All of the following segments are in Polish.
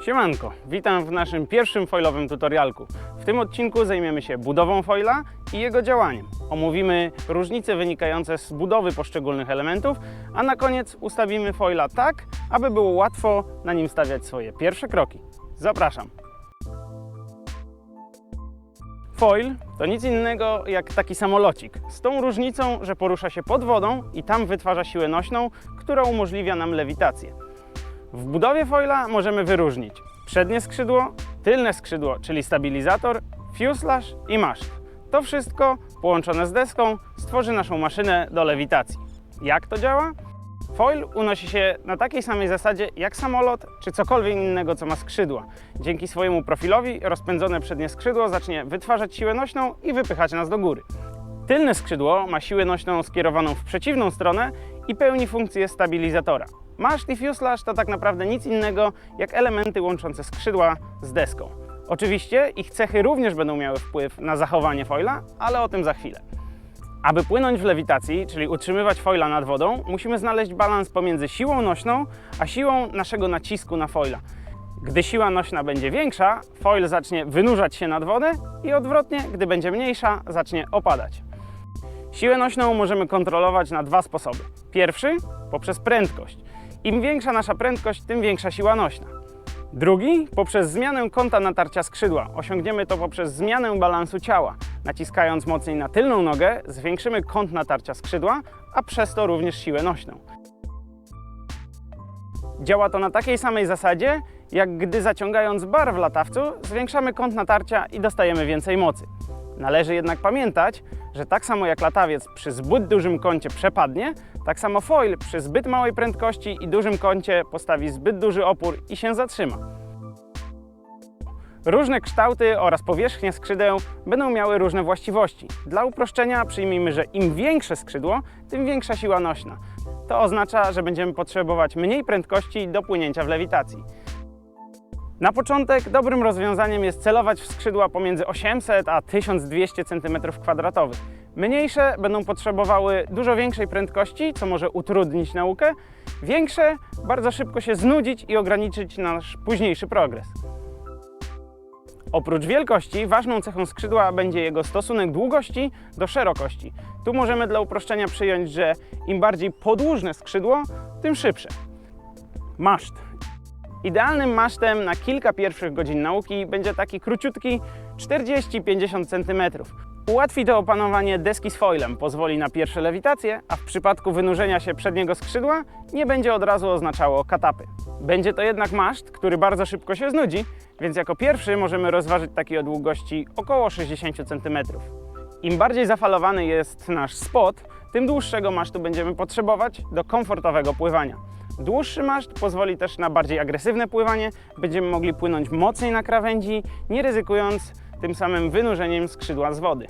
Siemanko, witam w naszym pierwszym foilowym tutorialku. W tym odcinku zajmiemy się budową foila i jego działaniem. Omówimy różnice wynikające z budowy poszczególnych elementów, a na koniec ustawimy foila tak, aby było łatwo na nim stawiać swoje pierwsze kroki. Zapraszam. Foil to nic innego jak taki samolocik, z tą różnicą, że porusza się pod wodą i tam wytwarza siłę nośną, która umożliwia nam lewitację. W budowie foila możemy wyróżnić przednie skrzydło, tylne skrzydło, czyli stabilizator, fuselage i maszt. To wszystko połączone z deską stworzy naszą maszynę do lewitacji. Jak to działa? Foil unosi się na takiej samej zasadzie jak samolot czy cokolwiek innego, co ma skrzydła. Dzięki swojemu profilowi rozpędzone przednie skrzydło zacznie wytwarzać siłę nośną i wypychać nas do góry. Tylne skrzydło ma siłę nośną skierowaną w przeciwną stronę i pełni funkcję stabilizatora. Maszt i fuselage to tak naprawdę nic innego jak elementy łączące skrzydła z deską. Oczywiście ich cechy również będą miały wpływ na zachowanie foila, ale o tym za chwilę. Aby płynąć w lewitacji, czyli utrzymywać foila nad wodą, musimy znaleźć balans pomiędzy siłą nośną a siłą naszego nacisku na foila. Gdy siła nośna będzie większa, foil zacznie wynurzać się nad wodę i odwrotnie, gdy będzie mniejsza, zacznie opadać. Siłę nośną możemy kontrolować na dwa sposoby. Pierwszy poprzez prędkość. Im większa nasza prędkość, tym większa siła nośna. Drugi poprzez zmianę kąta natarcia skrzydła. Osiągniemy to poprzez zmianę balansu ciała. Naciskając mocniej na tylną nogę, zwiększymy kąt natarcia skrzydła, a przez to również siłę nośną. Działa to na takiej samej zasadzie, jak gdy zaciągając bar w latawcu, zwiększamy kąt natarcia i dostajemy więcej mocy. Należy jednak pamiętać, że tak samo jak latawiec przy zbyt dużym kącie przepadnie, tak samo foil przy zbyt małej prędkości i dużym kącie postawi zbyt duży opór i się zatrzyma. Różne kształty oraz powierzchnie skrzydeł będą miały różne właściwości. Dla uproszczenia przyjmijmy, że im większe skrzydło, tym większa siła nośna. To oznacza, że będziemy potrzebować mniej prędkości do płynięcia w lewitacji. Na początek dobrym rozwiązaniem jest celować w skrzydła pomiędzy 800 a 1200 cm2. Mniejsze będą potrzebowały dużo większej prędkości, co może utrudnić naukę. Większe bardzo szybko się znudzić i ograniczyć nasz późniejszy progres. Oprócz wielkości, ważną cechą skrzydła będzie jego stosunek długości do szerokości. Tu możemy dla uproszczenia przyjąć, że im bardziej podłużne skrzydło, tym szybsze. Maszt. Idealnym masztem na kilka pierwszych godzin nauki będzie taki króciutki 40-50 cm. Ułatwi to opanowanie deski z foilem, pozwoli na pierwsze lewitacje, a w przypadku wynurzenia się przedniego skrzydła nie będzie od razu oznaczało katapy. Będzie to jednak maszt, który bardzo szybko się znudzi, więc jako pierwszy możemy rozważyć taki o długości około 60 cm. Im bardziej zafalowany jest nasz spot, tym dłuższego masztu będziemy potrzebować do komfortowego pływania. Dłuższy maszt pozwoli też na bardziej agresywne pływanie, będziemy mogli płynąć mocniej na krawędzi, nie ryzykując tym samym wynurzeniem skrzydła z wody.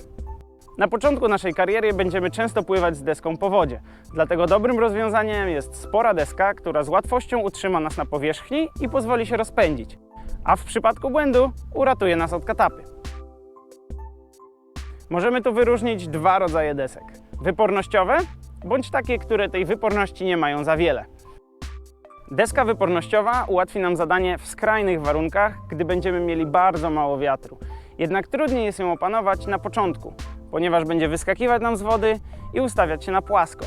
Na początku naszej kariery będziemy często pływać z deską po wodzie, dlatego dobrym rozwiązaniem jest spora deska, która z łatwością utrzyma nas na powierzchni i pozwoli się rozpędzić, a w przypadku błędu uratuje nas od katapy. Możemy tu wyróżnić dwa rodzaje desek: wypornościowe bądź takie, które tej wyporności nie mają za wiele. Deska wypornościowa ułatwi nam zadanie w skrajnych warunkach, gdy będziemy mieli bardzo mało wiatru. Jednak trudniej jest ją opanować na początku, ponieważ będzie wyskakiwać nam z wody i ustawiać się na płasko.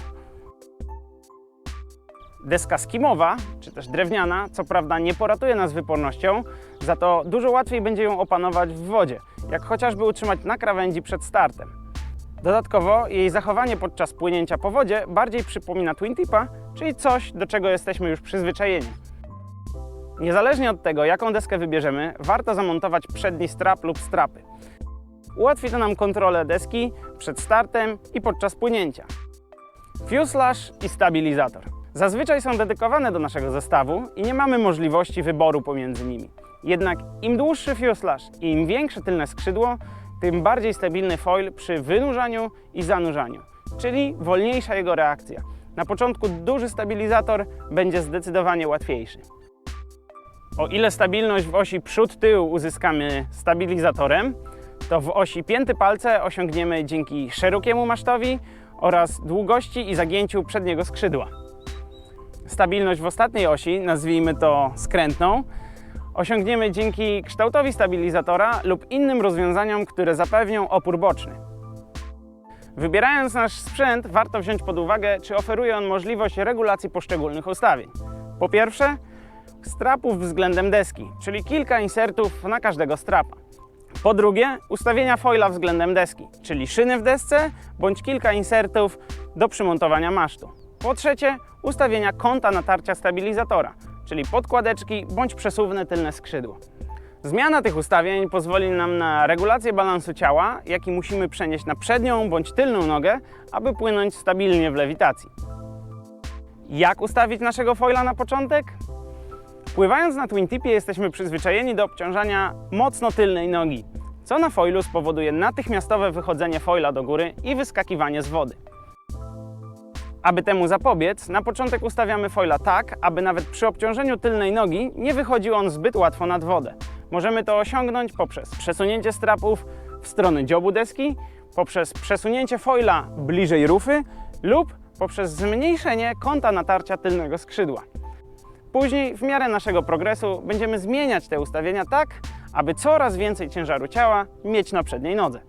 Deska skimowa, czy też drewniana, co prawda nie poratuje nas wypornością, za to dużo łatwiej będzie ją opanować w wodzie, jak chociażby utrzymać na krawędzi przed startem. Dodatkowo jej zachowanie podczas płynięcia po wodzie bardziej przypomina twin tipa, czyli coś, do czego jesteśmy już przyzwyczajeni. Niezależnie od tego, jaką deskę wybierzemy, warto zamontować przedni strap lub strapy. Ułatwi to nam kontrolę deski przed startem i podczas płynięcia. Fuselage i stabilizator. Zazwyczaj są dedykowane do naszego zestawu i nie mamy możliwości wyboru pomiędzy nimi. Jednak im dłuższy fuselage i im większe tylne skrzydło, tym bardziej stabilny foil przy wynurzaniu i zanurzaniu, czyli wolniejsza jego reakcja. Na początku duży stabilizator będzie zdecydowanie łatwiejszy. O ile stabilność w osi przód-tył uzyskamy stabilizatorem, to w osi pięty palce osiągniemy dzięki szerokiemu masztowi oraz długości i zagięciu przedniego skrzydła. Stabilność w ostatniej osi, nazwijmy to skrętną, osiągniemy dzięki kształtowi stabilizatora lub innym rozwiązaniom, które zapewnią opór boczny. Wybierając nasz sprzęt, warto wziąć pod uwagę, czy oferuje on możliwość regulacji poszczególnych ustawień. Po pierwsze, strapów względem deski, czyli kilka insertów na każdego strapa. Po drugie, ustawienia foila względem deski, czyli szyny w desce bądź kilka insertów do przymontowania masztu. Po trzecie, ustawienia kąta natarcia stabilizatora, czyli podkładeczki bądź przesuwne tylne skrzydło. Zmiana tych ustawień pozwoli nam na regulację balansu ciała, jaki musimy przenieść na przednią bądź tylną nogę, aby płynąć stabilnie w lewitacji. Jak ustawić naszego foila na początek? Pływając na Twin Tipie jesteśmy przyzwyczajeni do obciążania mocno tylnej nogi, co na foilu spowoduje natychmiastowe wychodzenie foila do góry i wyskakiwanie z wody. Aby temu zapobiec, na początek ustawiamy foila tak, aby nawet przy obciążeniu tylnej nogi nie wychodził on zbyt łatwo nad wodę. Możemy to osiągnąć poprzez przesunięcie strapów w stronę dziobu deski, poprzez przesunięcie foila bliżej rufy lub poprzez zmniejszenie kąta natarcia tylnego skrzydła. Później, w miarę naszego progresu, będziemy zmieniać te ustawienia tak, aby coraz więcej ciężaru ciała mieć na przedniej nodze.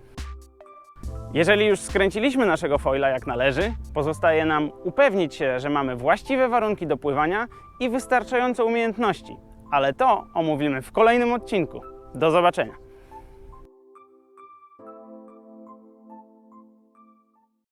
Jeżeli już skręciliśmy naszego foila jak należy, pozostaje nam upewnić się, że mamy właściwe warunki do pływania i wystarczająco umiejętności. Ale to omówimy w kolejnym odcinku. Do zobaczenia.